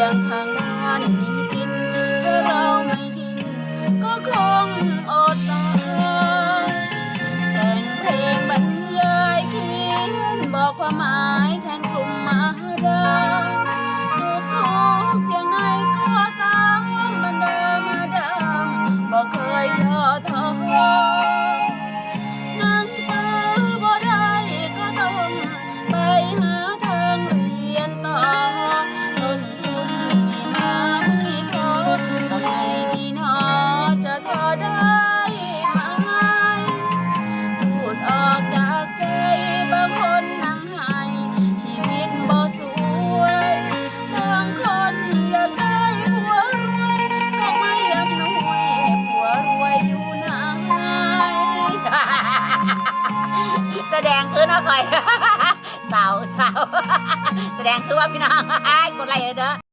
ยงทางบ้านมีกิน ถ้าเราไม่ดิน ก็คงอดตายแต่งเพลงบรรยายเขียนบอกความหมายแทนกลุ่มมาดาสุขทุกข์เพียงไหนก็ตามบรรดามาดามบอกเคยย่อท้อ แสดงคือเนาะก่อย สาวสาวแสดงคือว่าพี่น้องกดไลค์เด้อ